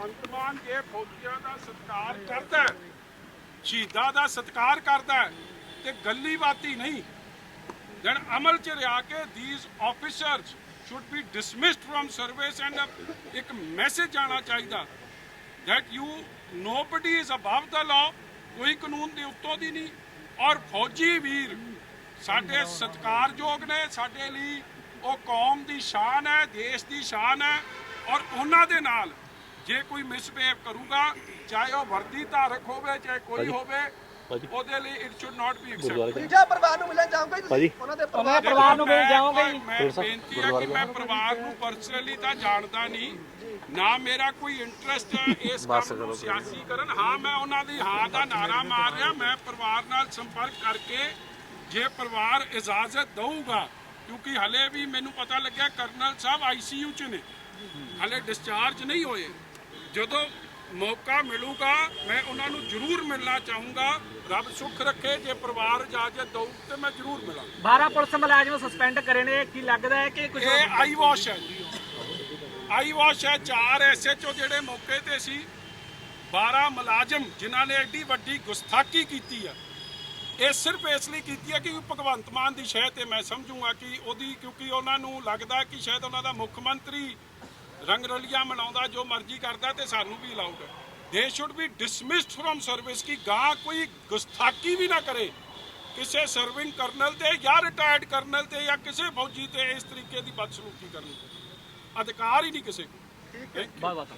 ਭਗਵੰਤ ਮਾਨ ਜੇ ਫੌਜੀਆਂ ਦਾ ਸਤਿਕਾਰ ਕਰਦਾ ਸ਼ਹੀਦਾਂ ਦਾ ਸਤਿਕਾਰ ਕਰਦਾ ਤੇ ਗੱਲੀ ਬਾਤੀ ਨਹੀਂ, then ਅਮਲ ਚ ਰਿਆ ਕੇ these officers should be dismissed from service and a- ਇੱਕ ਮੈਸੇਜ ਆਣਾ ਚਾਹੀਦਾ, that you, nobody is above the law, ਕੋਈ ਕਾਨੂੰਨ ਦੇ ਉੱਤੋਂ ਦੀ ਨਹੀਂ, ਔਰ ਫੌਜੀ ਵੀਰ ਸਾਡੇ ਸਤਿਕਾਰਯੋਗ ਨੇ, ਸਾਡੇ ਲਈ ਉਹ ਕੌਮ ਦੀ ਸ਼ਾਨ ਹੈ, ਦੇਸ਼ ਦੀ ਸ਼ਾਨ ਹੈ, ਔਰ ਉਹਨਾਂ ਦੇ ਨਾਲ ਜੇ ਕੋਈ ਮਿਸਬਿਹੇਵ ਕਰੂਗਾ ਚਾਹੇ ਉਹ ਵਰਦੀ ਧਾਰਕ ਹੋਵੇ ਚਾਹੇ ਕੋਈ ਹੋਵੇ। ਉਹਦੇ ਲਈ it should not be accepted ਤੀਜਾ ਪਰਿਵਾਰ ਨੂੰ ਮਿਲਣ ਜਾਓਗੇ ਭਾਜੀ। ਤੁਸੀਂ ਉਹਨਾਂ ਦੇ ਉਹਨਾਂ ਪਰਿਵਾਰ ਦੇ ਪਰਿਵਾਰ ਨੂੰ ਮਿਲ ਮੈਂ- ਜਾਓਗੇ ਜੀ। ਮੈਂ ਬੇਨਤੀ ਹੈ ਕਿ ਮੈਂ ਪਰਿਵਾਰ ਨੂੰ ਪਰਸਨਲੀ ਤਾਂ ਜਾਣਦਾ ਨਹੀਂ ਨਾ ਮੇਰਾ ਕੋਈ ਇੰਟਰਸਟ ਹੈ ਇਸ ਕੰਮ ਨੂੰ ਸਿਆਸੀ ਕਰਨ। ਹਾਂ ਮੈਂ ਉਹਨਾਂ ਦੀ ਹਾਂ ਦਾ ਨਾਰਾ ਮਾਰ ਰਿਹਾ ਮੈਂ ਪਰਿਵਾਰ ਨਾਲ ਸੰਪਰਕ ਕਰਕੇ ਜੇ ਪਰਿਵਾਰ ਇਜਾਜ਼ਤ ਦਊਗਾ ਕਿਉਂਕਿ ਹਲੇ ਵੀ ਮੈਨੂੰ ਪਤਾ ਲੱਗਿਆ ਕਰਨਲ ਸਾਹਿਬ ਆਈਸੀਯੂ ਚ ਨੇ। ਹਲੇ ਡਿਸਚਾਰਜ ਨਹੀਂ ਹੋਏ। ਜਦੋਂ ਮੌਕਾ ਮਿਲੂਗਾ ਮੈਂ ਉਹਨਾਂ ਨੂੰ ਜ਼ਰੂਰ ਮਿਲਣਾ ਚਾਹੂੰਗਾ। ਰੱਬ ਸੁੱਖ ਰੱਖੇ ਜੇ ਪਰਿਵਾਰ ਇਜਾਜ਼ਤ ਦਊ ਤੇ ਮੈਂ ਜ਼ਰੂਰ ਮਿਲਾਂਗਾ। 12 ਪੁਲਿਸ ਮੁਲਾਜ਼ਮ ਸਸਪੈਂਡ ਕਰੇ ਨੇ ਕੀ ਲੱਗਦਾ ਹੈ ਕਿ ਕੁਝ ਇਹ ਆਈ ਵਾਸ਼ ਹੈ ਜੀ ਆਈ ਵਾਸ਼ ਹੈ ਚਾਰ ਐਸਐਚਓ ਜਿਹੜੇ ਮੌਕੇ ਤੇ ਸੀ। 12 ਮੁਲਾਜ਼ਮ ਜਿਨ੍ਹਾਂ ਨੇ ਐਡੀ ਵੱਡੀ ਗੁਸਤਾਖੀ ਕੀਤੀ ਆ। ਇਹ ਸਿਰਫ ਇਸ ਲਈ ਕੀਤੀ ਹੈ ਕਿ ਭਗਵੰਤ ਮਾਨ ਦੀ ਸ਼ਹਿ ਤੇ ਮੈਂ ਸਮਝੂੰਗਾ ਕਿ ਉਹਦੀ ਕਿਉਂਕਿ ਉਹਨਾਂ ਨੂੰ ਲੱਗਦਾ ਕਿ ਸ਼ਾਇਦ ਉਹਨਾਂ ਦਾ ਮੁੱਖ ਮੰਤਰੀ ਰੰਗ ਰਲੀਆਂ ਮਨਾਉਂਦਾ ਜੋ ਮਰਜ਼ੀ ਕਰਦਾ ਤੇ ਸਾਨੂੰ ਵੀ ਅਲਾਉਡ ਹੈ। They should be dismissed from service ਕਿ ਗਾਂ ਕੋਈ ਗੁਸਤਾਖੀ ਵੀ ਨਾ ਕਰੇ। ਕਿਸੇ ਸਰਵਿੰਗ ਕਰਨਲ ਤੇ ਜਾਂ ਰਿਟਾਇਰਡ ਕਰਨਲ ਤੇ ਜਾਂ ਕਿਸੇ ਫੌਜੀ ਤੇ ਇਸ ਤਰੀਕੇ ਦੀ ਬਦਸਲੂਕੀ ਕਰਨੀ ਅਧਿਕਾਰ ਹੀ ਨਹੀਂ ਕਿਸੇ ਕੋਲ। ਬਹੁਤ ਬਹੁਤ